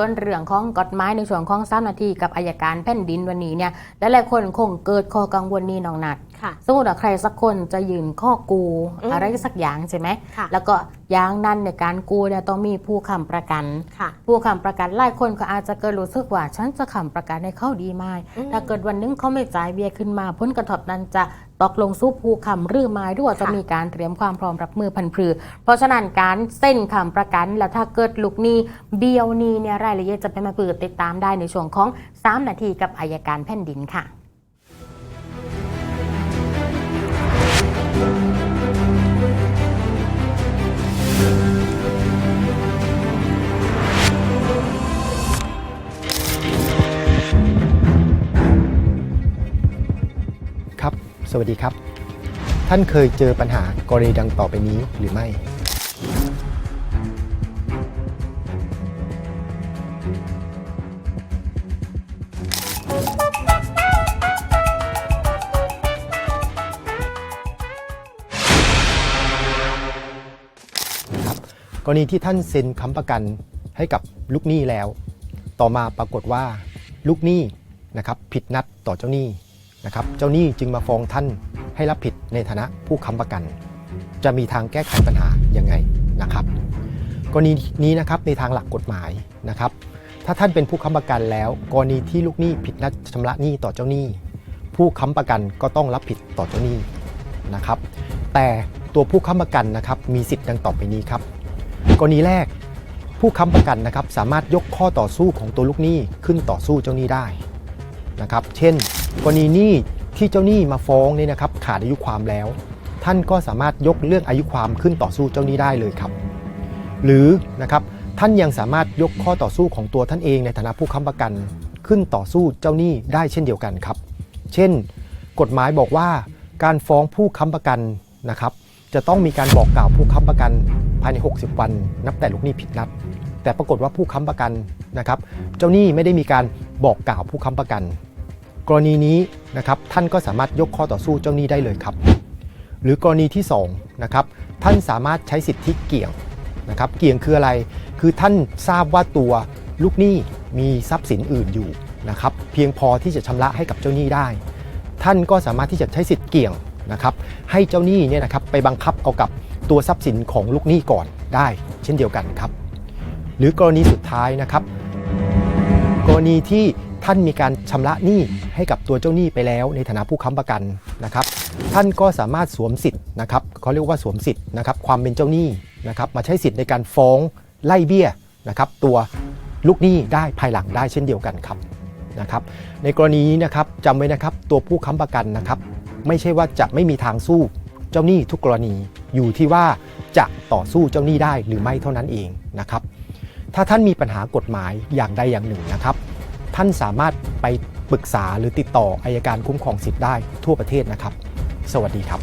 ต้นเรื่องของกฎหมายในส่วนของสามนาทีกับอายการแผ่นดินวันนี้เนี่ยหลายๆคนคงเกิดข้อกังวลนี้น้องนัดค่ะสมมติว่าใครสักคนจะยืนข้อกูอืมอะไรสักอย่างใช่ไหมค่ะแล้วก็อย่างนั้นในการกู้เนี่ยต้องมีผู้ค้ำประกัน ค่ะ ผู้ค้ำประกันหลายคนก็อาจจะเกิดรู้สึกว่าฉันจะค้ำประกันให้เขาดีไหมอืมถ้าเกิดวันหนึงเขาไม่จ่ายเบี้ยขึ้นมาผลกระทบนั้นจะตกลงสู้ผู้ค้ำหรือไม่ด้วยจะค่ะ มีการเตรียมความพร้อมรับมือพันพรือ เพราะฉะนั้นการเส้นค้ำประกันแล้วถ้าเกิดลูกหนี้เบี้ยวหนี้เนี่ยรายละเอียดจะเป็นมาเปิดติดตามได้ในช่วงของ 3 นาทีกับอายการแผ่นดินค่ะ สวัสดีครับ ท่านเคยเจอปัญหากรณีดังต่อไปนี้หรือไม่ครับกรณีที่ท่านเซ็นค้ำประกันให้กับลูกหนี้แล้ว ต่อมาปรากฏว่าลูกหนี้นะครับผิดนัดต่อเจ้าหนี้ นะครับเจ้าหนี้จึงมาฟ้องท่านให้รับผิดในฐานะผู้ค้ำประกัน จะมีทางแก้ไขปัญหายังไงนะครับกรณีนี้นะครับในทางหลักกฎหมายนะครับ ถ้าท่านเป็นผู้ค้ำประกันแล้ว กรณีที่ลูกหนี้ผิดนัดชำระหนี้ต่อเจ้าหนี้ ผู้ค้ำประกันก็ต้องรับผิดต่อเจ้าหนี้นะครับ แต่ตัวผู้ค้ำประกันนะครับมีสิทธิ์ดังต่อไปนี้ครับ กรณีแรกผู้ค้ำประกันนะครับสามารถยกข้อต่อสู้ของตัวลูกหนี้ขึ้นต่อสู้เจ้าหนี้ได้นะครับ เช่น กรณีหนี้ที่เจ้าหนี้มาฟ้องเนี่ยนะครับขาดอายุความแล้ว ท่านก็สามารถยกเรื่องอายุความขึ้นต่อสู้เจ้าหนี้ได้เลยครับ หรือนะครับท่านยังสามารถยกข้อต่อสู้ของตัวท่านเองในฐานะผู้ค้ำประกัน ขึ้นต่อสู้เจ้าหนี้ได้เช่นเดียวกันครับ เช่น กฎหมายบอกว่าการฟ้องผู้ค้ำประกันนะครับ จะต้องมีการบอกกล่าวผู้ค้ำประกันภายใน 60 วัน นับแต่ลูกหนี้ผิดนัด แต่ปรากฏว่าผู้ค้ำประกันนะครับ เจ้าหนี้ไม่ได้มีการบอกกล่าวผู้ค้ำประกัน กรณีนี้นะครับท่านก็สามารถยกข้อต่อสู้เจ้าหนี้ได้เลยครับ หรือกรณีที่2นะครับท่านสามารถใช้สิทธิเกี่ยงนะครับเกี่ยงคืออะไร คือท่านทราบว่าตัวลูกหนี้มีทรัพย์สินอื่นอยู่นะครับเพียงพอที่จะชำระให้กับเจ้าหนี้ได้ ท่านก็สามารถที่จะใช้สิทธิเกี่ยงนะครับให้เจ้าหนี้เนี่ยนะครับไปบังคับเอากับตัวทรัพย์สินของลูกหนี้ก่อนได้ เช่นเดียวกันครับ หรือกรณีสุดท้ายนะครับ กรณีที่ท่านมีการชำระหนี้ ให้กับตัวเจ้าหนี้ไปแล้วในฐานะผู้ค้ำประกันนะครับ ท่านก็สามารถสวมสิทธิ์นะครับเขาเรียกว่าสวมสิทธิ์นะครับความเป็นเจ้าหนี้นะครับมาใช้สิทธิ์ในการฟ้องไล่เบี้ยนะครับตัวลูกหนี้ได้ภายหลังได้เช่นเดียวกันครับนะครับ ในกรณีนี้นะครับจำไว้นะครับตัวผู้ค้ำประกันนะครับ ไม่ใช่ว่าจะไม่มีทางสู้เจ้าหนี้ทุกกรณีอยู่ที่ว่าจะต่อสู้เจ้าหนี้ได้หรือไม่เท่านั้นเองนะครับ ถ้าท่านมีปัญหากฎหมายอย่างใดอย่างหนึ่งนะครับ ท่านสามารถไป ปรึกษาหรือติดต่ออายการคุ้มครองสิทธิ์ได้ทั่วประเทศนะครับ สวัสดีครับ